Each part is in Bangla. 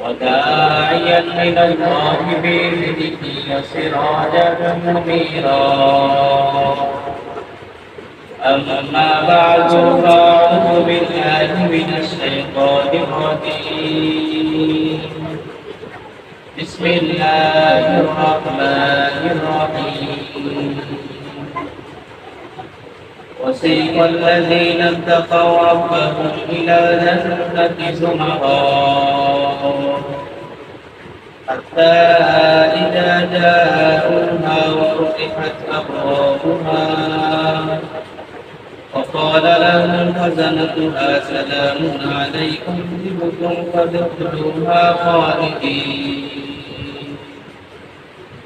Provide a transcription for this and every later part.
وداعيا إلى الله باذنه وسراجا منيرا. أما بعد فأعوذ بالله من الشيطان الرجيم. بسم الله الرحمن الرحيم. وسيق الذين اتقوا ربهم إلى الجنة زمرا حتى إذا جاءوها وفتحت أبوابها. وقال لهم خزنتها سلام عليكم طبتم فادخلوها خالدين.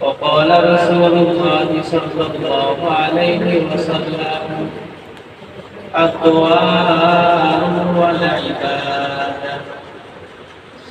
وقال رسول الله صلى الله عليه وسلم الدعاء والعبادة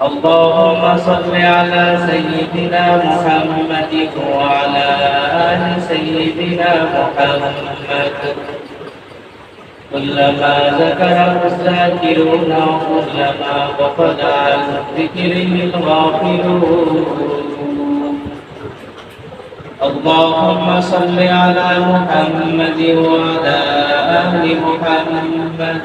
اللهم صل على سيدنا محمد وعلى آل سيدنا محمد. كلما ذكره الذاكرون وكلما غفل عن ذكره الغافلون. اللهم صل على محمد وعلى آل محمد.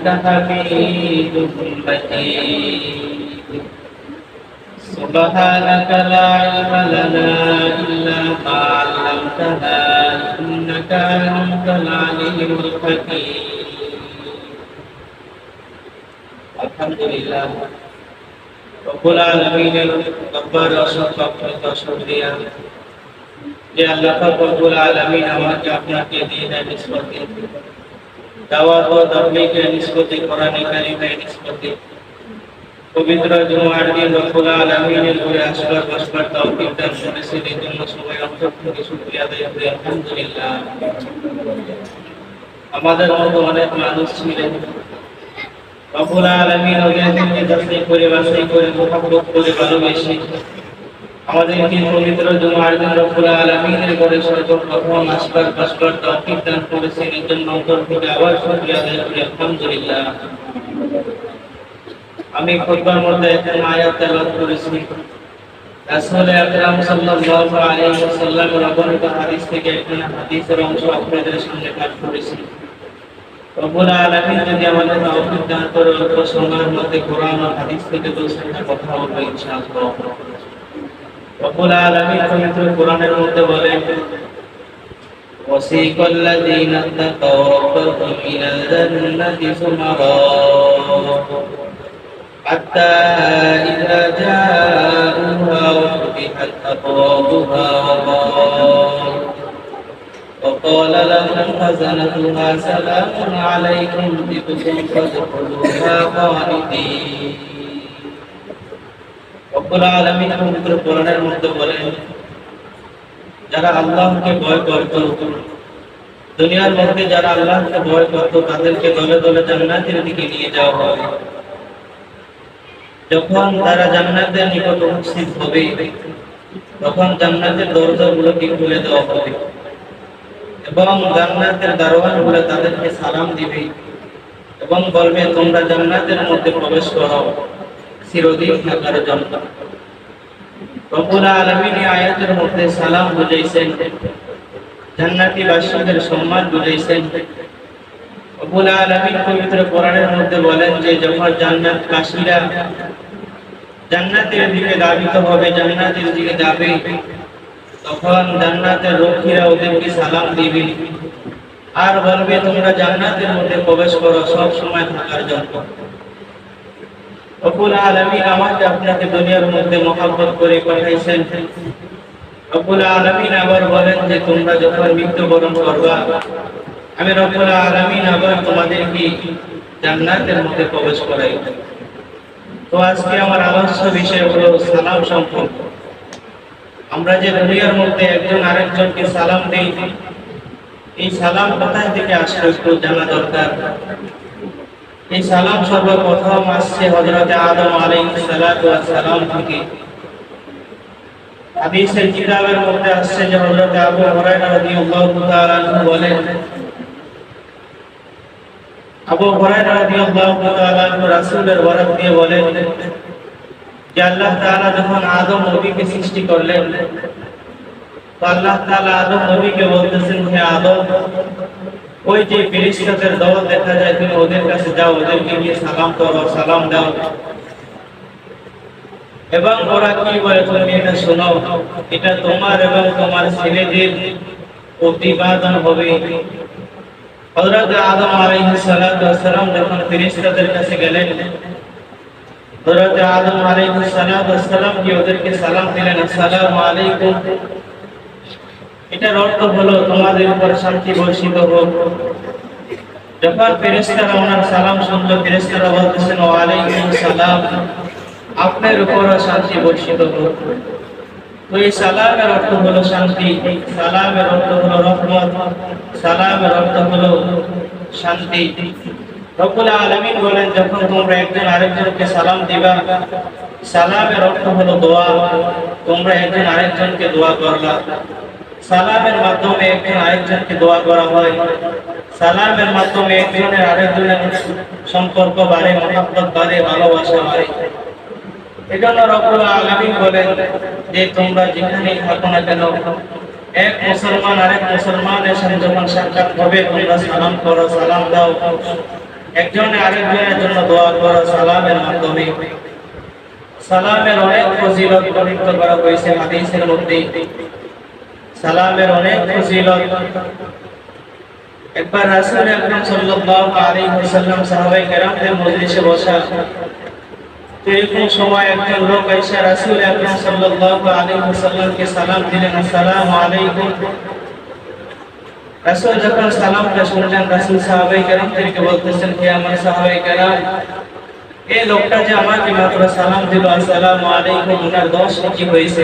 إنك حميد مجيد سبحانك لا علم لنا إلا ما علمتنا إنك أنت العليم الحكيم الحمد لله রব্বুল আলামিনের রব্বার অসংখ্য অগণিত শুকরিয়া যে আল্লাহ পাক রব্বুল আলামিন আমাকে আপনাকে দ্বীনের নিসবতে দাওয়াত ও কারিমের নিসবতে পবিত্র জুমার দিন রব্বুল আলামিনের বসবার দান এই জন্য সবাই শুকরিয়া আলহামদুলিল্লাহ। আমাদের মতো অনেক মানুষ ছিলেন। রব্বুল আলামিন ওদেরকে যাচাই করে বাছাই করে করে, ভালোবেসে আমাদেরকে পবিত্র জুমার দিন রব্বুল আলামিনের ঘরে সর্বপ্রথম আসবার বসবার তৌফিক দান করেছেন। এর জন্য অন্তর থেকে আবার শুকরিয়া আদায় করি। আলহামদুলিল্লাহ। আমি খুতবার মধ্যে একটা আয়াত তেলাওয়াত করেছি। রাসূল আকরাম সাল্লাল্লাহু আলাইহি ওয়াসাল্লামের অবনীত হাদিস থেকে একটা হাদিসের অংশ আপনাদের সামনে পাঠ করেছি। রব্বুল আলামিন যদি আমাদের তৌফিক দান করে অল্প সময়ের মধ্যে কোরআন ও হাদিস থেকে দু কথা বলব ইনশাআল্লাহ। রব্বুল আলামিন পবিত্র কোরআনের মধ্যে বলেন وسيق الذين اتقوا ربهم إلى الجنة زمرا حتى إذا جاءوها وفتحت أبوابها وقال وقال لهم خزنتها سلام عليكم طبتم فادخلوها خالدين রব্বুল আলামিন পবিত্র কোরআনের মধ্যে বলেন, যারা আল্লাহকে ভয় করত, দুনিয়ার মধ্যে যারা আল্লাহকে ভয় করত, তাদেরকে দলে দলে জান্নাতের দিকে নিয়ে যাওয়া যখন তারা জান্নাতের নিকট উপস্থিত হবে, তখন জান্নাতের খুলে দেওয়া হবে এবং জান্নাতের দারোয়ানগুলো তাদেরকে সালাম দিবে এবং বলবে, তোমরা জান্নাতের মধ্যে প্রবেশ করো। আয়াতের মধ্যে সালাম বুঝাইছেন, জান্নাতি বাসীদের সম্মান বুঝাইছেন। পবিত্র কোরআনের মধ্যে বলেন যে, যখন জান্নাত বাসীরা জান্নাতের দিকে ধাবিত হবে, জান্নাতের দিকে যাবে, তখন জান্নাতের রক্ষীরা ওদেরকে সালাম দিবে। আর বলবে, তোমরা জান্নাতের মধ্যে প্রবেশ করো, সব সময় থাকার জন্য। রব্বুল আলামিন আমাকে আপনাকে দুনিয়ার মধ্যে মহব্বত করে পাঠাইছেন রব্বুল আলামিন আবার বলেন যে, তোমরা যখন মৃত্যুবরণ করবা, আমি রব্বুল আলামিন আবার তোমাদেরকে জান্নাতের মধ্যে প্রবেশ করাই তো আজকে আমার আলোচ্য বিষয় হলো সালাম সম্পর্ক। আমরা যে দুনিয়ার মধ্যে একজন আরেকজনকে সালাম দেই, এই সালাম কোথায় থেকে আসলো একটু জানা দরকার। এই সালাম সর্বপ্রথম আসছে হযরতে আদম আলাইহিস সালাতু সালাম থেকে। হাদিসের কিতাবের মধ্যে আসছে যে হযরতে আবু হুরায়রা রাদিয়াল্লাহু তাআলা বলেন, আবু হুরায়রা রাদিয়াল্লাহু তাআলা রাসূলের বরাত দিয়ে বলেন যে আল্লাহ তাআলা যখন আদম নবীকে সৃষ্টি করলেন, তো আল্লাহ তাআলা আদম নবীকে বলতেছেন, হে আদম ওই যে ফেরেশতাদের দল দেখা যায়, তুমি ওদের কাছে যাও, ওদেরকে গিয়ে সালাম করো, সালাম দাও। এবং ওরা কি বলে তুমি এটা শোনো, এটা তোমার এবং তোমার ছেলেদের প্রতিপাদন হবে। হযরত আদম আলাইহিস সালাতু ওয়াস সালাম যখন ফেরেশতাদের কাছে গেলেন, হযরত আদম আলাইহিস সালাতু ওয়াস সালাম কি ওদেরকে সালাম দিলেন? আসসালামু আলাইকুম। এটার অর্থ হলো তোমাদের উপর শান্তি বর্ষিত হোক। যখন ফেরেশতারা ওনার সালাম শুনলো, ফেরেশতারা বলতেছেন, ওয়ালাইকুম সালাম। আপনার উপর শান্তি বর্ষিত হোক। তো এই সালামের অর্থ হলো শান্তি, সালামের অর্থ হলো রহমত, সালামের অর্থ হলো শান্তি। রব্বুল আলামিন বলেন, যখন তোমরা একজন আরেকজনকে সালাম দিবা, সালামের অর্থ হলো দোয়া। তোমরা একজন আরেকজনকে দোয়া করলা সালামের মাধ্যমে একজন আরেকজনকে দোয়া করা হয়। সালামের মাধ্যমে একজনের আরেকজনের সম্পর্ক বাড়ে, মহাব্বত বাড়ে, ভালোবাসা হয় এজন্য রব্বুল আলামিন বলেন যে, তোমরা যেখানেই থাকো না কেন, এক মুসলমান আরেক মুসলমানের সাথে যখন সাক্ষাৎ হবে, তোমরা সালাম করো, সালাম দাও। একজনে আরেকজনের জন্য দোয়া করো, সালামের মাধ্যমে। সালামের অনেক ফজিলত বর্ণিত করা হয়েছে হাদিসের মধ্যে। সালামের অনেক ফজিলত একবার রাসূল আকরাম সাল্লাল্লাহু আলাইহি ওয়াসাল্লাম সাহাবায়ে কেরামদের মজলিসে বসা তো এরকম সময় একজন লোক এসে রাসূল আকরাম সাল্লাল্লাহু আলাইহি ওয়াসাল্লামকে সালাম দিলেন আসসালামু আলাইকুম রাসূল যখন সালামটা শুনলেন রাসূল সাহাবায়ে কেরামদেরকে বলতেছেন হে আমার সাহাবায়ে কেরাম এই লোকটা যে আমাকে মাত্র সালাম দিল আসসালামু আলাইকুম ওনার দশ কি হয়েছে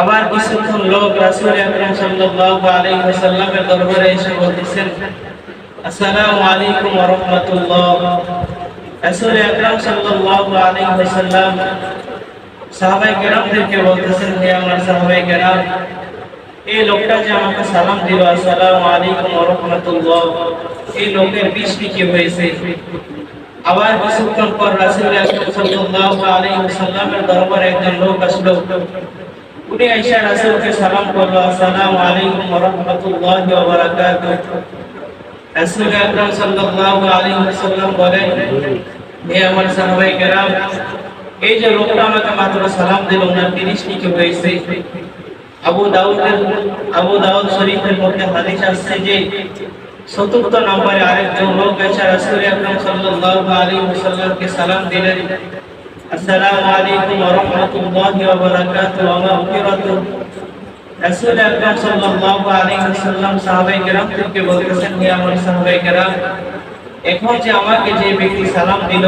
আবার কিছুক্ষণ লোক রাসূল আকরাম সাল্লাল্লাহু আলাইহি ওয়াসাল্লামের দরবারে এসে বলতেছেন, আসসালামু আলাইকুম ওয়া রাহমাতুল্লাহ। রাসূল আকরাম সাল্লাল্লাহু আলাইহি ওয়াসাল্লাম সাহাবায়ে কেরামদেরকে বলতেছেন, হে আমার সাহাবায়ে কেরাম, এই লোকটা যে আমাকে সালাম দিল, আসসালামু আলাইকুম ওয়া রাহমাতুল্লাহ। এই লোকের বৃষ্টি কি হয়েছে? আবার কিছুক্ষণ পর রাসূল আকরাম সাল্লাল্লাহু আলাইহি ওয়াসাল্লামের দরবারে একজন লোক আসলো। উনি আয়েশা রাসূলকে সালাম করল আসসালামু আলাইকুম ওয়া রাহমাতুল্লাহি ওয়া বারাকাতুহু রাসূল আকরাম সাল্লাল্লাহু আলাইহি ওয়াসাল্লাম বলেন হে আমার সাহাবায়ে কেরাম এই যে লোকটা আমাকে মাত্র সালাম দিল ওনার জিনিসটি কি হয়েছে আবু দাউদের আবু দাউদ শরীফের মধ্যে হাদিস আসছে যে চতুর্থ নম্বরে আরেকজন লোক এসে রাসূল আকরাম সাল্লাল্লাহু আলাইহি ওয়াসাল্লামকে সালাম দিলেন আসসালামু আলাইকুম ওয়া রাহমাতুল্লাহি ওয়া বারাকাতুহু ওয়া মাগফিরাতুহু রাসূল আকরাম সাল্লাল্লাহু আলাইহি ওয়াসাল্লাম সাহাবায়ে কেরামদেরকে বলতেছেন হে আমার সাহাবায়ে কেরাম এখন যে আমাকে যে ব্যক্তি সালাম দিল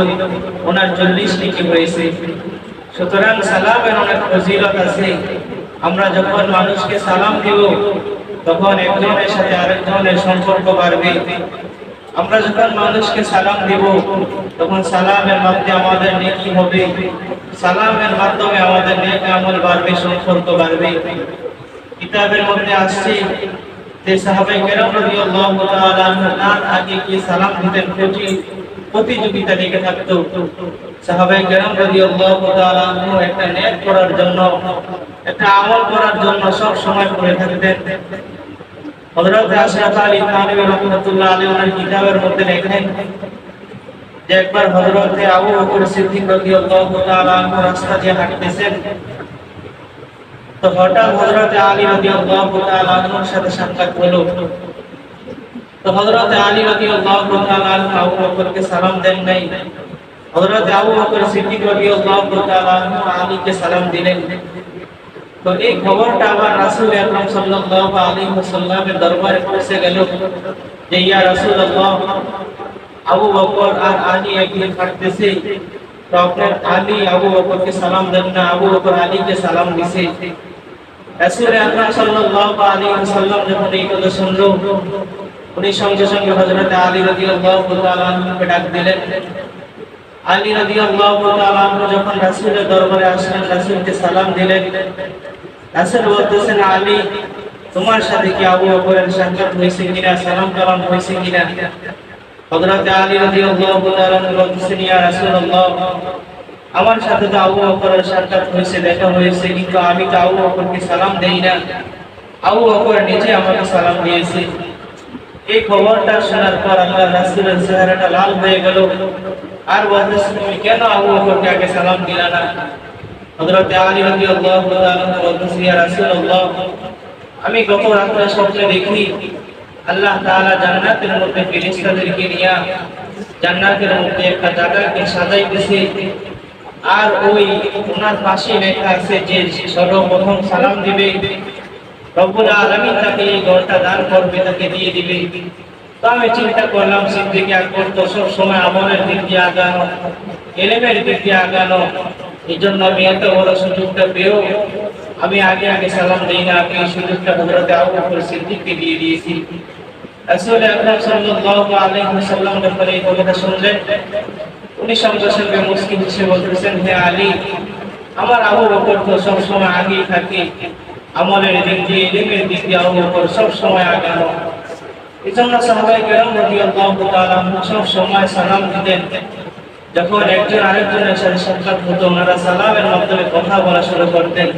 ওনার চল্লিশ নেকি হয়েছে সুতরাং সালামের অনেক ফজিলত আছে আমরা যখন মানুষকে সালাম দিব তখন একজনের সাথে আরেকজনের সম্পর্ক বাড়বে আমরা যখন মানুষকে সালাম দিব, তখন সালামের মাধ্যমে আমাদের নেকি হবে। সালামের মাধ্যমে আমাদের নেক আমল বাড়বে, সম্পর্ক বাড়বে। কিতাবের মধ্যে আসছে যে সাহাবায়ে কেরাম রাদিয়াল্লাহু তাআলা তার আগে কি সালাম দিতেন, প্রতি প্রতিযোগিতা লেগে থাকতো। সাহাবায়ে কেরাম রাদিয়াল্লাহু তাআলা একটা নেক করার জন্য, একটা আমল করার জন্য সব সময় করে থাকতেন। হযরত আশরাফ আলী থানভী রাহমাতুল্লাহ আলাইহি ওনার কিতাবের মধ্যে লেখেন যে একবার হযরত আবু বকর সিদ্দিক রাদিয়াল্লাহু তাআলা আনহু রাস্তা দিয়ে হাঁটতেছেন তো হঠাৎ হযরত আলী রাদিয়াল্লাহু তাআলা আনহুর সাথে সাক্ষাৎ হলো তো হযরত আলী রাদিয়াল্লাহু তাআলা আনহু আবু বকরকে সালাম দেন নাই হযরত আবু বকর সিদ্দিক রাদিয়াল্লাহু তাআলা আনহু আলীকে সালাম দিলেন তো এই খবরটা আবার রাসূল আকরাম সাল্লাল্লাহু আলাইহি ওয়াসাল্লামের দরবারে পৌঁছে গেল যে ইয়া রাসূলুল্লাহ আবু বকর আর আলী একদিন হাঁটতেছে তো আপনার আলী আবু বকরকে সালাম দেন না আবু বকর আলীকে সালাম দিছে রাসূল আকরাম সাল্লাল্লাহু আলাইহি ওয়াসাল্লাম যখন এই কথা শুনলো উনি সঙ্গে সঙ্গে হযরত আলী রাদিয়াল্লাহু তাআলা আনহুকে ডাক দিলেন আলী রাদিয়াল্লাহু তাআলা আনহু যখন রাসূলের দরবারে আসলেন রাসূলকে সালাম দিলেন রাসূল বলতেছেন আলী তোমার সাথে কি আবু বকরের সাক্ষাৎ হয়েছে কিনা, সালাম কালাম হয়েছে কিনা? হযরত আলী রাদিয়াল্লাহু তাআলা বলতেছেন, ইয়া রাসূলুল্লাহ, আমার সাথে তো আবু বকরের সাক্ষাৎ হয়েছে, দেখা হয়েছে, কিন্তু আমি তো আবু বকরকে সালাম দেই না। আবু বকর নিজে আমাকে সালাম দিয়েছে। এই খবরটা শোনার পর আল্লাহ রাসূলের চেহারাটা লাল হয়ে গেল। আর বলতেছে, তুমি কেন আবু বকরকে আগে সালাম দিলা না? হযরত আলী রাদিয়াল্লাহু তাআলা বলতেছে ইয়া রাসূলুল্লাহ আমি গত রাতে স্বপ্নে দেখি আল্লাহ তাআলা জান্নাতের মধ্যে ফেরেশতাদেরকে নিয়ে জান্নাতের মধ্যে একটা জায়গাকে সাজাইতেছে আর ওই ওনার পাশে লেখা আছে যে সর্বপ্রথম সালাম দিবে রব্বুল আলামিন তাকে এই ঘরটা দান করবে তাকে দিয়ে দিবে তো আমি চিন্তা করলাম সিদ্দিক আকবর তো সব সময় আমলের দিক দিয়ে আগানো এলেমের দিক দিয়ে আগানো এই জন্য আমি এত বড় সুযোগটা পেয়েও আমি আগে আগে সালাম দিই না আমি সুযোগটা হযরত আবু বকর সিদ্দিককে দিয়ে দিয়েছি। রাসূল আকরাম সাল্লাল্লাহু আলাইহি ওয়াসাল্লাম যখন এই কথাটা শুনলেন। উনি সঙ্গে সঙ্গে মুসকিন হিসেবে বলতেছেন, হে আলী, আমার আবু বকর তো সব সময় আগেই থাকে। আমলের দিক দিয়ে, ইলমের দিক দিয়ে আবু বকর সব সময় আগানো। এই জন্য সাহাবাই কেরাম রাদিয়াল্লাহু তাআলা সব সময় সালাম দিতেন। যখন একজন আরেকজনের সাথে সাক্ষাৎ হতো, ওনারা সালামের মাধ্যমে কথা বলা শুরু করতেন।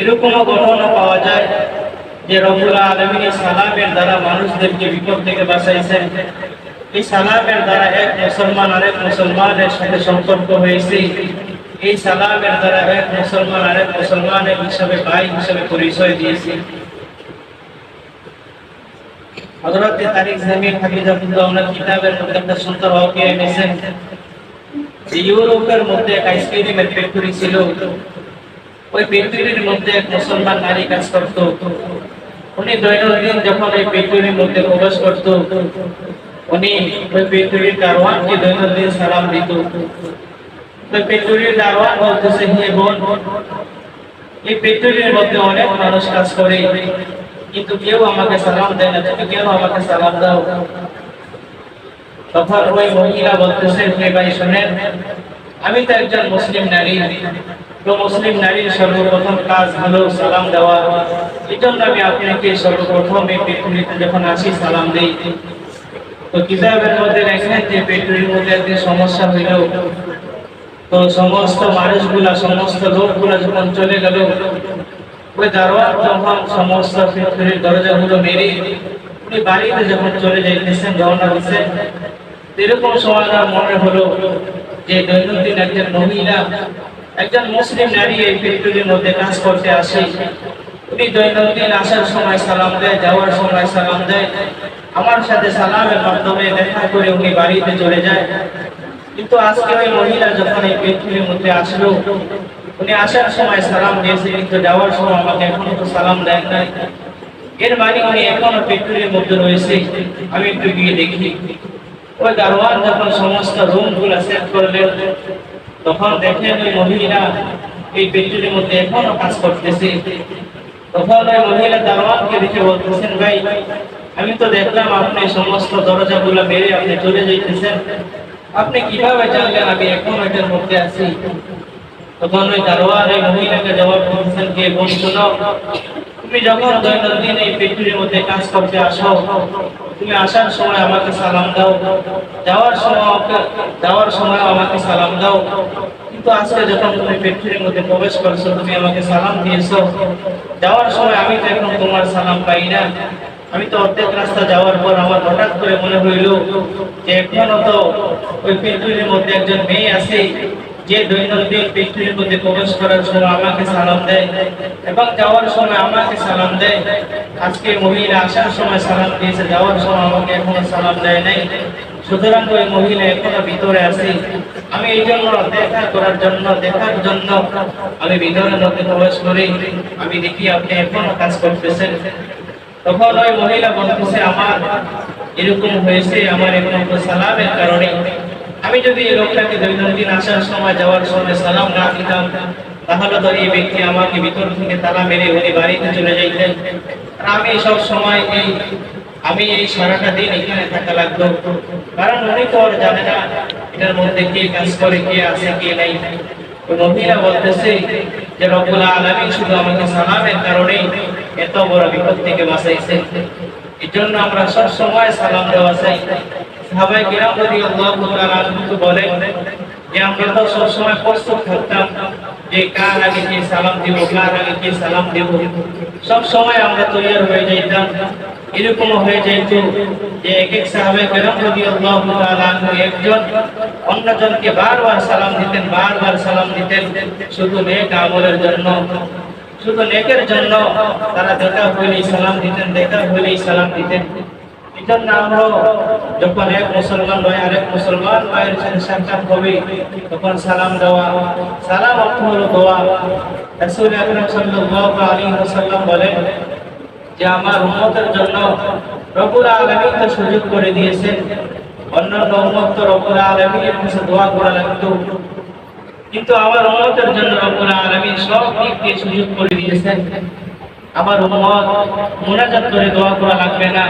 এরকমও ঘটনা পাওয়া যায় যে রব্বুল আলামিন সালামের দ্বারা মানুষদেরকে বিপদ থেকে বাঁচাইছেন। এই সালামের দ্বারা এক মুসলমান আরেক মুসলমানের সাথে সম্পর্ক হয়েছে। এই সালামের দ্বারা এক মুসলমান আরেক মুসলমানের হিসাবে, ভাই হিসাবে পরিচয় দিয়েছে। হযরত তারিক জামিল হাফিজাহুল্লাহ, ওনার কিতাবের মধ্যে একটা সুন্দর ওয়াকিয়া এনেছেন। ইউরোপের মধ্যে এক আইসক্রিমের ফ্যাক্টরি ছিল, ওই ফ্যাক্টরির মধ্যে এক মুসলমান নারী কাজ করত। উনি দৈনন্দিন যখন ওই ফ্যাক্টরির মধ্যে প্রবেশ করত, উনি ওই ফ্যাক্টরির দারোয়ানকে দৈনন্দিন সালাম দিত। ওই ফ্যাক্টরির দারোয়ান বলতেছে হে বোন, এই ফ্যাক্টরির মধ্যে অনেক মানুষ কাজ করে, কিন্তু কেউ আমাকে সালাম দেয় না। তুমি কেন আমাকে সালাম দাও? তখন ওই মহিলা বলতেছে হে ভাই শুনেন, আমি তো একজন মুসলিম নারী। তো মুসলিম নারীর সর্বপ্রথম কাজ হলো সালাম দেওয়া। এই জন্য আমি আপনাকে সর্বপ্রথম এই পৃথিবীতে যখন আসি সালাম দিই। তো কিতাবের মধ্যে লেখেন যে পৃথিবীর মধ্যে একদিন সমস্যা হইল, তো সমস্ত মানুষগুলা, সমস্ত লোকগুলা যখন চলে গেল, ওই দারোয়ার যখন সমস্ত পৃথিবীর দরজাগুলো মেরে, উনি বাড়িতে যখন চলে যাইতেছেন, রওনা দিচ্ছেন এরকম সময় আমার মনে হলো যে দৈনন্দিন একজন মহিলা, একজন মুসলিম নারী এই ফ্যাক্টরির মধ্যে কাজ করতে আসে। উনি দৈনন্দিন আসার সময় সালাম দেয়, যাওয়ার সময় সালাম দেয়। আমার সাথে সালামের মাধ্যমে দেখা করে উনি বাড়িতে চলে যায়। কিন্তু আজকে ওই মহিলা যখন এই ফ্যাক্টরির মধ্যে আসলো, উনি আসার সময় সালাম দিয়েছে, কিন্তু যাওয়ার সময় আমাকে এখনও তো সালাম দেন নাই। এর মানে উনি এখনও ফ্যাক্টরির মধ্যে রয়েছে। আমি একটু গিয়ে দেখি। ওই দারোয়ান যখন সমস্ত রুমগুলো সেট করলেন, তখন দেখেন ওই মহিলা এই ফ্যাক্টরির মধ্যে এখনও কাজ করতেছে। তখন ওই মহিলা দারোয়ানকে দেখে বলতেছেন, ভাই, আমি তো দেখলাম আপনি সমস্ত দরজাগুলো বেড়ে আপনি চলে যাইতেছেন। আপনি কীভাবে জানলেন আমি এখন এটার মধ্যে আছি? তখন ওই দারোয়ান ওই মহিলাকে জবাব দিচ্ছেন কে শোনো তুমি যখন দৈনন্দিন এই ফ্যাক্টরির মধ্যে কাজ করতে আসো তুমি আসার সময় আমাকে সালাম দাও। যাওয়ার সময় যাওয়ার সময় আমাকে সালাম দাও। কিন্তু আজকে যখন তুমি ফ্যাক্টরির মধ্যে প্রবেশ করছ, তুমি আমাকে সালাম দিয়েছ। যাওয়ার সময় আমি তো এখন তোমার সালাম পাই না। আমি তো অর্ধেক রাস্তা যাওয়ার পর আমার হঠাৎ করে মনে হইল যে এখনও তো ওই ফ্যাক্টরির মধ্যে একজন মেয়ে আছে। যে দৈনন্দিন পৃথিবীর মধ্যে প্রবেশ করার সময় আমাকে সালাম দেয় এবং যাওয়ার সময় আমাকে সালাম দেয়। আজকে মহিলা আসার সময় সালাম দিয়েছে, যাওয়ার সময় আমাকে এখনও সালাম দেয় নাই। সুতরাং ওই মহিলা এখনও ভিতরে আছে। আমি এই জন্য দেখা করার জন্য, দেখার জন্য আমি ভিতরের মধ্যে প্রবেশ করি। আমি দেখি আপনি এখনও কাজ করতেছেন। তখন ওই মহিলা বলতেছে, আমার এরকম হয়েছে, আমার একমাত্র সালামের কারণে আমি যদি এই লোকটাকে দৈনন্দিন আসার সময় যাওয়ার সময় সালাম না দিতাম, তাহলে তো এই ব্যক্তি আমাকে ভিতর থেকে তালা মেরে উনি বাড়িতে চলে যাইতেন। আমি সব সময় এই, আমি এই সারাটা দিন এখানে থাকা লাগতো। কারণ উনি তো আর জানে না এটার মধ্যে কে কাজ করে, কে আছে, কে নাই। মহিলা বলতেছে যে, রব্বুল আলামিন শুধু আমাকে সালামের কারণে এত বড় বিপদ থেকে বাঁচাইছে এই জন্য আমরা সব সময় সালাম দেওয়া চাই। আনহু বলেন যে, আমরা তো সব সময় প্রস্তুত থাকতাম যে, কার আগে কি সালাম দিব, কার আগে কি সালাম দিব। আমরা তৈরি হয়ে যাইতাম। এরকম হয়ে যাইতো যে এক এক সাহাবে তাআলা একজন, অন্যজনকে বারবার সালাম দিতেন, বারবার সালাম দিতেন, শুধু নেক আমলের জন্য। শুধু নেকের জন্য তারা দেখা হইলেই সালাম দিতেন, দেখা হইলেই সালাম দিতেন। এজন্য আমরা যখন এক মুসলমান নয় আরেক মুসলমান ভাইয়ের সাথে সাক্ষাৎ হবে, তখন সালাম দেওয়া। সালাম অর্থ হলো দোয়া। রাসূল আকরাম সাল্লাল্লাহু আলাইহি ওয়াসাল্লাম বলেন যে, আমার উম্মতের জন্য রব্বুল আলামিন তো সুযোগ করে দিয়েছেন। অন্যান্য উম্মত তো রব্বুল আলামিনের কাছে দোয়া করা লাগতো। কিন্তু আমার উম্মতের জন্য রব্বুল আলামিন সব দিক দিয়ে সুযোগ করে দিয়েছেন। আমার উম্মত মোনাজাত করে দোয়া করা লাগবে না।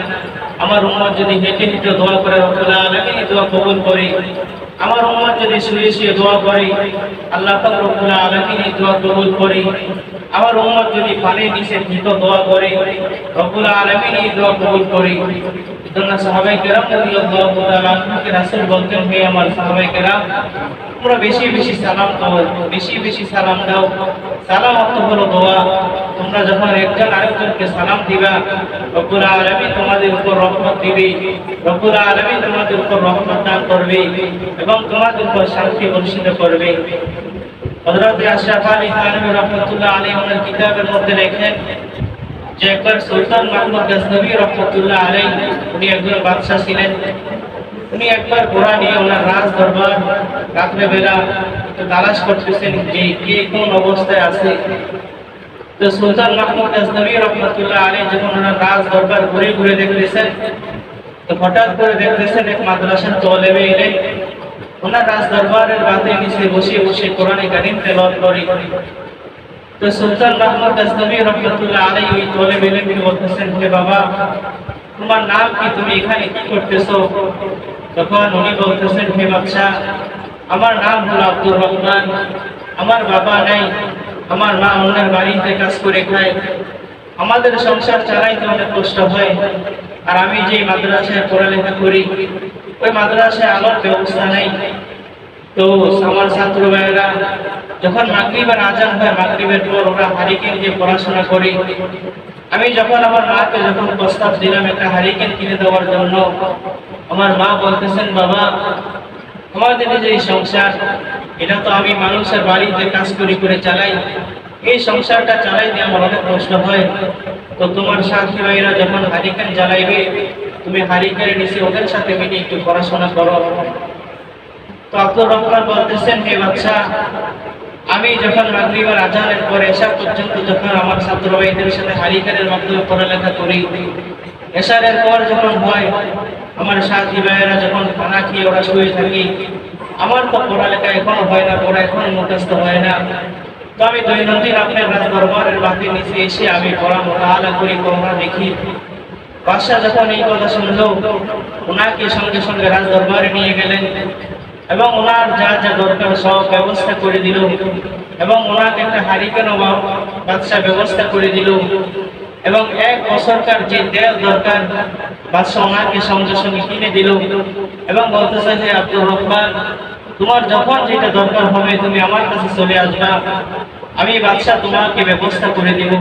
আমার উম্মত যদি হেঁটে হেঁটে দোয়া করে রব্বুল আলামিন দোয়া কবুল করে, আমার উম্মত যদি শুয়ে শুয়ে দোয়া করে, আল্লাহ পাক রব্বুল আলামিন দোয়া কবুল করে। আমার উম্মত যদি পানির নিচে ভীত দোয়া করে, রব্বুল আলামিন দোয়া কবুল করে। এজন্য সাহাবায়ে কেরাম রাদিয়াল্লাহু তাআলা আনহুকে রাসূল বলতেন, হে আমার সাহাবায়ে কেরাম, তোমরা বেশি বেশি সালাম দাও, বেশি বেশি সালাম দাও। সালাম অর্থ হলো দোয়া। তোমরা যখন একজন আরেকজনকে সালাম দিবা, রব্বুল আলামিন তোমাদের উপর রহমত দিবে, রব্বুল আলামিন তোমাদের উপর রহমত দান করবে এবং তোমাদের উপর শান্তি বর্ষিত করবে। হযরত আশরাফ আলী থানভী রাহমাতুল্লাহ আলাইহি ওনার কিতাবের মধ্যে লেখেন, যে একবার সুলতান মাহমুদ গজনবী রহমতুল্লাহ আলাইহি, উনি একজন বাদশা ছিলেন। উনি একবার ঘোড়া নিয়ে ওনার রাজ দরবার রাত্রে বেলা তালাশ করতেছেন যে কে কোন অবস্থায় আছে। তো সুলতান মাহমুদ গজনবী রহমতুল্লাহ আলাইহি যখন ওনার রাজ দরবার ঘুরে ঘুরে দেখতেছেন। তো হঠাৎ করে দেখতেছেন এক মাদ্রাসার তলেবে এলে ওনার রাজ দরবারের বাতে নিচে বসে বসে কোরআনে কারিম তেলাওয়াত করে। তো সুলতান মাহমুদ গজনবী রহমতুল্লাহ আলাইহি ওই তলেবে এলে তিনি বলতেছেন, হে বাবা, তোমার নাম কি? তুমি এখানে কি করতেছো? তখন উনি বলতেছেন, হে বাদশা আমার নাম হলো আব্দুর রহমান, আমার বাবা নাই আমার মা অন্যের বাড়িতে কাজ করে খায়। আমাদের সংসার চালাইতে অনেক কষ্ট হয়। আর আমি যে মাদ্রাসায় পড়ালেখা করি, ওই মাদ্রাসায় আলোর ব্যবস্থা নেই। তো আমার ছাত্র ভাইয়েরা, যখন মাগরিবের আজান হয়, মাগরিবের পর ওরা হারিকেন যে পড়াশোনা করে। আমি যখন আমার মাকে যখন প্রস্তাব দিলাম, একটা হারিকেন কিনে দেওয়ার জন্য, আমার মা বলতেছেন, বাবা আমাদের যে সংসার, এটা তো আমি মানুষের বাড়িতে কাজ করি করে চালাই। এই সংসারটা চালাইতে আমার অনেক কষ্ট হয়। তো তোমার সাথী ভাইরা যখন হারিকেন জ্বালাইবে, তুমি হারিকেনের নিচে ওদের সাথে মিলে একটু পড়াশোনা করো। তো আব্দুর রহমান বলতেছেন, হে বাচ্চা আমি যখন মাগরিবার আজানের পরে এসা পর্যন্ত যখন আমার ছাত্র ভাইদের সাথে হারিকারের মাধ্যমে পড়ালেখা করি এসারের পর যখন হয় আমার সাথী ভাইয়েরা যখন খানা খেয়ে ওরা শুয়ে থাকি, আমার তো পড়ালেখা এখনও হয় না পড়া এখনও মুখস্থ হয় না। তো আমি দৈনন্দিন আপনার রাজ দরবারের বাকি নিচে এসে আমি পড়া মোকাবেলা করি পড়া দেখি। বাদশাহ যখন এই কথা শুনলো ওনাকে সঙ্গে সঙ্গে রাজ দরবারে নিয়ে গেলেন এবং ওনার যা যা দরকার সব ব্যবস্থা করে দিল এবং ওনাকে একটা হারিকেন বাদশাহ ব্যবস্থা করে দিল। এবং এক বছরকার যে তেল দরকার বাদশাহ ওনাকে সঙ্গে সঙ্গে কিনে দিল এবং বলতেছে যে, আব্দুর রহমান, তোমার যখন যেটা দরকার হবে, তুমি আমার কাছে চলে আসবা। আমি বাদশাহ তোমাকে ব্যবস্থা করে দিব।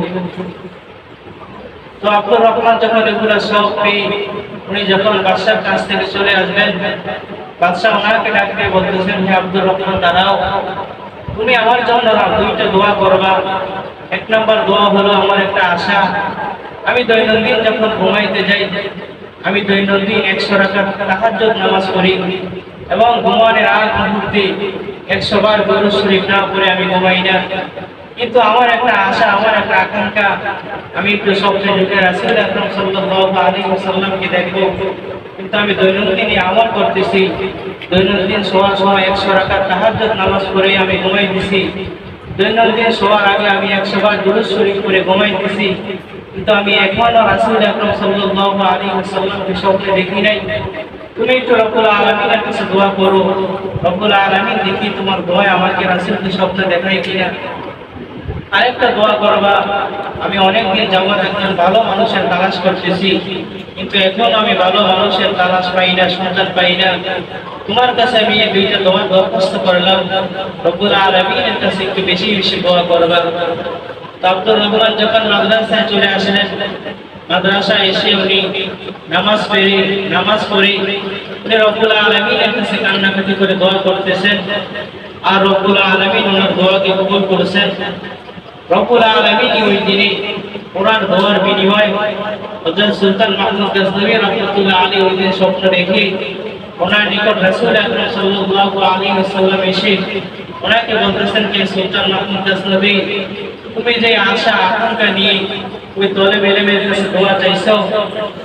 তো আব্দুর রহমান যখন এগুলো সব পেয়ে, উনি যখন বাদশার কাছ থেকে চলে আসবেন, বাদশাহ ওনাকে ডাকতে বলতেছেন হে আব্দুর রহমান, দাঁড়াও। তুমি আমার জন্য দুইটা দোয়া করবা। এক নম্বর দোয়া হলো আমার একটা আশা। আমি দৈনন্দিন যখন ঘুমাইতে যাই, আমি দৈনন্দিন একশো রাখার তাহাজ্জুদ নামাজ পড়ি এবং ঘুমানোর আগ মুহূর্তে একশো বার গরু শরীফ না পড়ে আমি ঘুমাই না। কিন্তু আমার একটা আশা, আমার একটা আকাঙ্ক্ষা, আমি একটু সবচেয়ে যুগে রাসূল আকরাম সাল্লাল্লাহু আলাইহি ওয়াসাল্লামকে দেখব। কিন্তু আমি দৈনন্দিনই আমল করতেছি, দৈনন্দিন শোয়ার সময় একশো রাকাত তাহাজ্জুদ নামাজ পড়ে আমি ঘুমাইতেছি। দৈনন্দিন শোয়ার আগে আমি একশো বার শরীফ করে ঘুমাইতেছি কিন্তু আমি এখনও রাসূল স্বপ্নে দেখি নাই। তুমি কাছে দোয়া করো। দেখি তোমার দোয়া আমাকে রাসূলকে স্বপ্নে কিনা। আরেকটা দোয়া করবা, আমি অনেকদিন যাবত একজন ভালো মানুষের তালাশ করতেছি, কিন্তু এখন আমি ভালো মানুষের তালাশ পাই না, সন্তান পাই না। তোমার কাছে আমি এই দুইটা দোয়া দরখাস্ত করলাম রব্বুল আলমিনের কাছে একটু বেশি বেশি দোয়া করবার তো আব্দুর যখন মাদ্রাসায় চলে আসলেন, মাদ্রাসায় এসে উনি নামাজ পড়ে নামাজ পড়ে, উনি রব্বুল আলমিনের কাছে কান্নাকাটি করে দোয়া করতেছেন। আর রব্বুল আলমিন ওনার দোয়াকে কবুল করেছেন। রব্বুল আলামিন ওই দিনে ওনার দোয়ার বিনিময় হযরত সুলতান মাহমুদ গজনবী রাহমাতুল্লাহ আলাইহি ওই দিন স্বপ্ন দেখে ওনার নিকট রাসূল আকরাম সাল্লাল্লাহু আলাইহি ওয়াসাল্লাম এসে ওনাকে বলতেছেন যে সুলতান মাহমুদ তুমি যে আশা আকাঙ্ক্ষা নিয়ে ওই দলে মেলে মেলে কাছে দোয়া চাইছো,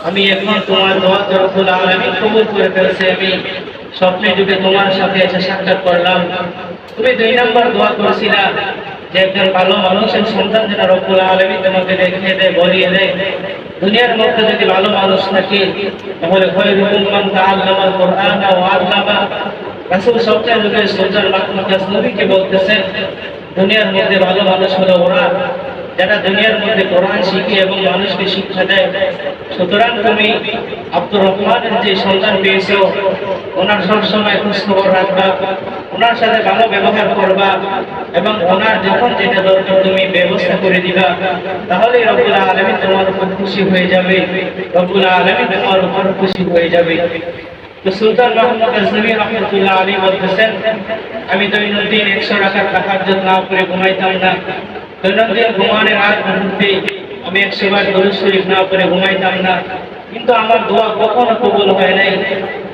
আমি এখন তোমার দোয়া রব্বুল আলামিন কবুল করে ফেলছে, আমি স্বপ্নে যুগে তোমার সাথে এসে সাক্ষাৎ করলাম। তুমি দুই নম্বর দোয়া করেছিলা যে একজন ভালো মানুষের সন্তান যেন রব্বুল আলমী তোমাকে দেখে দেয়, বলিয়ে দেয়। দুনিয়ার মধ্যে যদি ভালো মানুষ থাকে, তাহলে রাসূল সবচেয়ে সুলতান মাহমুদ গাজনবীকে বলতেছেন, দুনিয়ার মধ্যে ভালো মানুষ হলো ওরা যারা দুনিয়ার মধ্যে কোরআন শিখে এবং মানুষকে শিক্ষা দেয়। সুতরাং তুমি আব্দুর রহমানের যে সন্তান পেয়েছ, ওনার সবসময় খোঁজ খবর রাখবা ওনার সাথে ভালো ব্যবহার করবা এবং ওনার যখন যেটা দরকার তুমি ব্যবস্থা করে দিবা, তাহলে রব্বুল আলমী তোমার উপর খুশি হয়ে যাবে, রব্বুল আলমী তোমার উপর খুশি হয়ে যাবে। তো সুলতান আজমি রহমতুল্লাহ আলী বলতেছেন, আমি দৈনন্দিন একশো টাকার না করে ঘুমাইতাম না। দৈনন্দিন মুহূর্তে আমি একশো বার শরীফ না করে ঘুমাইতাম না। কিন্তু আমার দোয়া কখনো কবুল হয় নাই।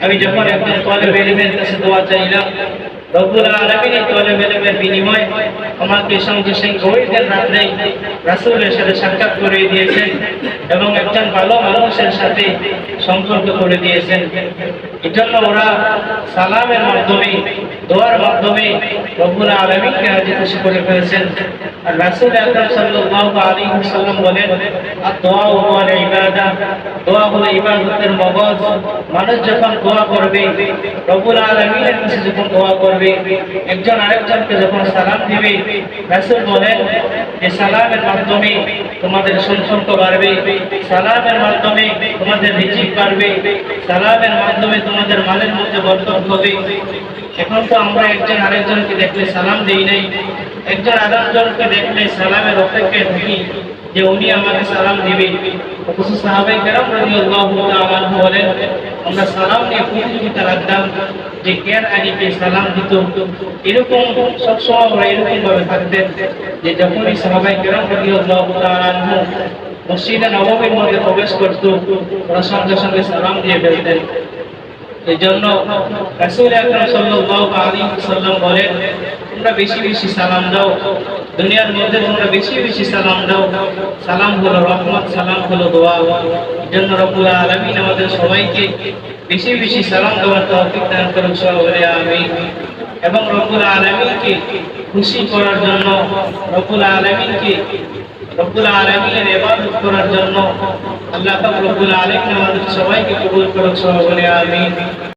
আমি যখন একজন তলেব এলিমের কাছে দোয়া চাইলাম সাক্ষাৎ করে দিয়েছেন। ওরা সালামের মাধ্যমে, দোয়ার মাধ্যমে রব্বুল আলমিনকে রাজি খুশি করে ফেলেছেন। আর রাসূল আকরাম বলেন আর দোয়া ইবাদা। দোয়া হলো ইবাদতের মগজ। মানুষ যখন দোয়া করবে, রব্বুল আলামিনের কাছে যখন দোয়া করবে একজন আরেকজনকে যখন সালাম দিবে, রাসূল বলেন যে সালামের মাধ্যমে তোমাদের সম্পর্ক বাড়বে, সালামের মাধ্যমে তোমাদের রিজিক বাড়বে, সালামের মাধ্যমে তোমাদের মালের মধ্যে বরকত হবে। এখন তো আমরা একজন আরেকজনকে দেখলে সালাম দেই নাই। একজন আরেকজনকে দেখলে সালামের অপেক্ষায় থাকি যে উনি আমাকে সালাম দিবে অথচ সাহাবাই কেরাম বলেন আমরা সালাম নিয়ে প্রতিযোগিতা রাখতাম যে কেন আগে সালাম দিত? এরকম সবসময় আমরা এরকম ভাবে থাকতেন যে যখনই সাহাবাই কেরাম মসজিদে নবমীর মধ্যে প্রবেশ করত, ওরা সঙ্গে সঙ্গে সালাম দিয়ে ফেলতেন। এই জন্য রাসূল আকরাম সাল্লাল্লাহু আলাইহি ওয়াসাল্লাম বলেন, তোমরা বেশি বেশি সালাম দাও। দুনিয়ার মধ্যে তোমরা বেশি বেশি সালাম দাও। সালাম হলো রহমত, সালাম হলো দোয়া। জন্য রব্বুল আলামিন আমাদের সবাইকে বেশি বেশি সালাম দেওয়ার তৌফিক দান করুন সকলে আমিন। এবং রব্বুল আলামিনকে খুশি করার জন্য, রব্বুল আলামিনকে রব্বুল আলামিনের ইবাদত করার জন্য আল্লাহ পাক রব্বুল আমাদের সবাইকে কবুল করুন সকলে আমিন।